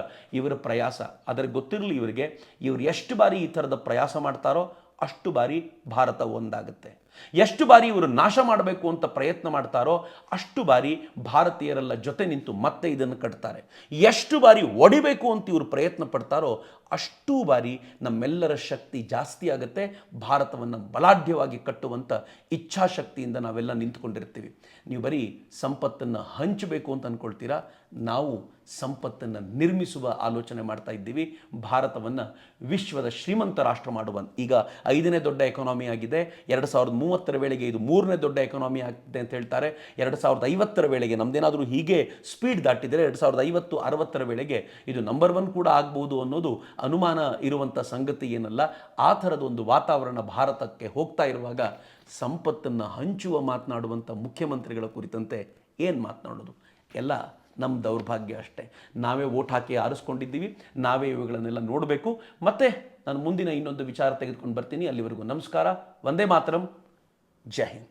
ಇವರ ಪ್ರಯಾಸ. ಅದರ ಗೊತ್ತಿರಲಿ ಇವರಿಗೆ, ಇವರು ಎಷ್ಟು ಬಾರಿ ಈ ಥರದ ಪ್ರಯಾಸ ಮಾಡ್ತಾರೋ ಅಷ್ಟು ಬಾರಿ ಭಾರತ ಒಂದಾಗುತ್ತೆ. ಎಷ್ಟು ಬಾರಿ ಇವರು ನಾಶ ಮಾಡಬೇಕು ಅಂತ ಪ್ರಯತ್ನ ಮಾಡ್ತಾರೋ ಅಷ್ಟು ಬಾರಿ ಭಾರತೀಯರೆಲ್ಲ ಜೊತೆ ನಿಂತು ಮತ್ತೆ ಇದನ್ನು ಕಟ್ತಾರೆ. ಎಷ್ಟು ಬಾರಿ ಒಡಿಬೇಕು ಅಂತ ಇವರು ಪ್ರಯತ್ನ ಪಡ್ತಾರೋ ಅಷ್ಟೂ ಬಾರಿ ನಮ್ಮೆಲ್ಲರ ಶಕ್ತಿ ಜಾಸ್ತಿ ಆಗುತ್ತೆ. ಭಾರತವನ್ನು ಬಲಾಢ್ಯವಾಗಿ ಕಟ್ಟುವಂಥ ಇಚ್ಛಾಶಕ್ತಿಯಿಂದ ನಾವೆಲ್ಲ ನಿಂತ್ಕೊಂಡಿರ್ತೀವಿ. ನೀವು ಬರೀ ಸಂಪತ್ತನ್ನು ಹಂಚಬೇಕು ಅಂತ ಅಂದ್ಕೊಳ್ತೀರಾ ನಾವು ಸಂಪತ್ತನ್ನು ನಿರ್ಮಿಸುವ ಆಲೋಚನೆ ಮಾಡ್ತಾ ಇದ್ದೀವಿ. ಭಾರತವನ್ನು ವಿಶ್ವದ ಶ್ರೀಮಂತ ರಾಷ್ಟ್ರ ಮಾಡುವ ಈಗ ಐದನೇ ದೊಡ್ಡ ಎಕಾನಮಿ ಆಗಿದೆ. ಎರಡು ಸಾವಿರದ ಮೂವತ್ತರ ವೇಳೆಗೆ ಇದು ಮೂರನೇ ದೊಡ್ಡ ಎಕಾನಮಿ ಆಗ್ತಿದೆ ಅಂತ ಹೇಳ್ತಾರೆ. ಎರಡು ಸಾವಿರದ ಐವತ್ತರ ವೇಳೆಗೆ ನಮ್ದೇನಾದರೂ ಹೀಗೆ ಸ್ಪೀಡ್ ದಾಟಿದರೆ ಎರಡು ಸಾವಿರದ ಐವತ್ತು ಅರವತ್ತರ ವೇಳೆಗೆ ಇದು ನಂಬರ್ ಒನ್ ಕೂಡ ಆಗ್ಬೋದು ಅನ್ನೋದು ಅನುಮಾನ ಇರುವಂಥ ಸಂಗತಿ ಏನಲ್ಲ. ಆ ಥರದ ಒಂದು ವಾತಾವರಣ ಭಾರತಕ್ಕೆ ಹೋಗ್ತಾ ಇರುವಾಗ ಸಂಪತ್ತನ್ನು ಹಂಚುವ ಮಾತನಾಡುವಂಥ ಮುಖ್ಯಮಂತ್ರಿಗಳ ಕುರಿತಂತೆ ಏನು ಮಾತನಾಡೋದು? ಎಲ್ಲ ನಮ್ಮ ದೌರ್ಭಾಗ್ಯ ಅಷ್ಟೇ. ನಾವೇ ಓಟ್ ಹಾಕಿ ಆರಿಸ್ಕೊಂಡಿದ್ದೀವಿ, ನಾವೇ ಇವುಗಳನ್ನೆಲ್ಲ ನೋಡಬೇಕು. ಮತ್ತೆ ನಾನು ಮುಂದಿನ ಇನ್ನೊಂದು ವಿಚಾರ ತೆಗೆದುಕೊಂಡು ಬರ್ತೀನಿ. ಅಲ್ಲಿವರೆಗೂ ನಮಸ್ಕಾರ. ವಂದೇ ಮಾತರಂ. ಜೈ ಹಿಂದ್.